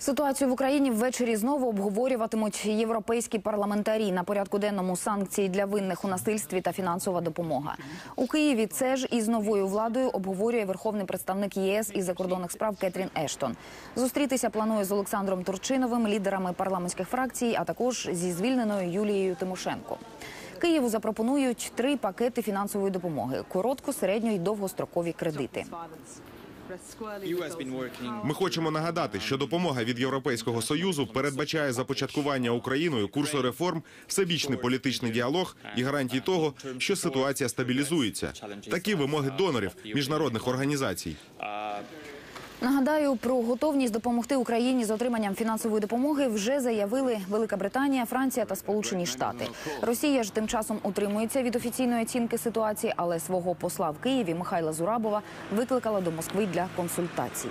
Ситуацію в Україні ввечері знову обговорюватимуть європейські парламентарі. На порядку денному санкції для винних у насильстві та фінансова допомога. У Києві це ж із новою владою обговорює верховний представник ЄС із закордонних справ Кетрін Ештон. Зустрітися планує з Олександром Турчиновим, лідерами парламентських фракцій, а також зі звільненою Юлією Тимошенко. Києву запропонують три пакети фінансової допомоги: коротко, середньо і довгострокові кредити. Ми хочемо нагадати, що допомога від Європейського союзу передбачає започаткування Україною курсу реформ, всебічний політичний діалог і гарантії того, що ситуація стабілізується. Такі вимоги донорів міжнародних організацій. Нагадаю, про готовність допомогти Україні з отриманням фінансової допомоги вже заявили Велика Британія, Франція та Сполучені Штати. Росія ж тим часом утримується від офіційної оцінки ситуації, але свого посла в Києві Михайла Зурабова викликала до Москви для консультацій.